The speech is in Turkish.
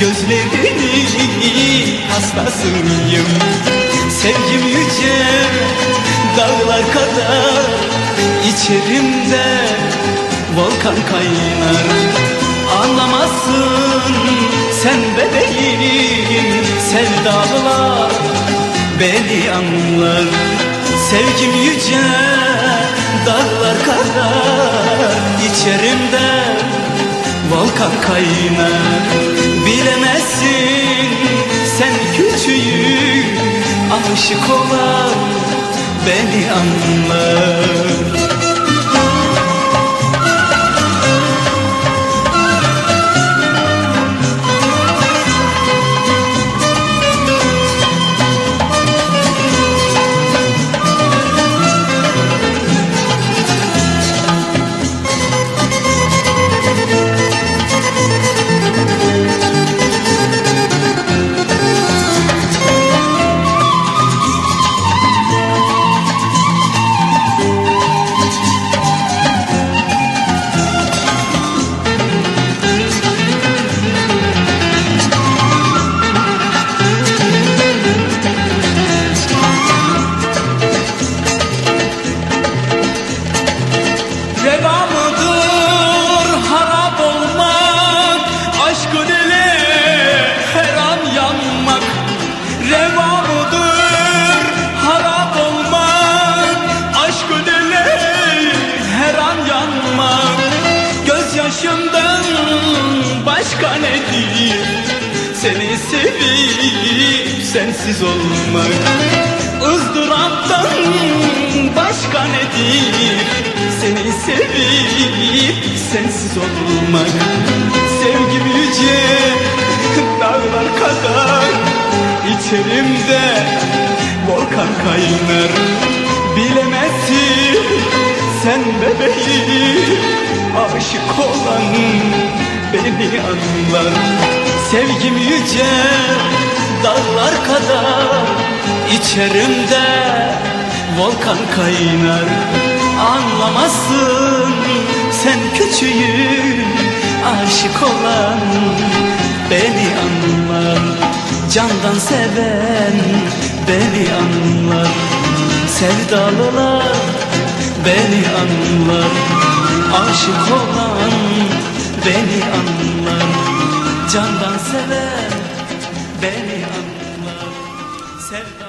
Gözlerinin hastasıyım Sevgim yüce dağlar kadar içerimde volkan kaynar. Anlamazsın sen bebeğim sevdalılar beni anlar. Sevgim yüce dağlar kadar içerimde volkan kaynar küçüğüm aşık olan beni anlar Gözyaşımdan başka nedir Seni sevip sensiz olmak. ızdıraptan başka nedir Seni sevip sensiz olmak. Sevgim yüce dağlar kadar içerimde volkan kaynar. Bilemezsin sen bebeğim aşık olan beni anlar. Sevgim yüce dağlar kadar içerimde volkan kaynar. Anlamazsın sen küçüğüm aşık olan beni anlar. Candan seven beni anlar. Sevdalılar beni anlar Aşık olan beni anlar. Candan seven beni anlar. Sevdalılar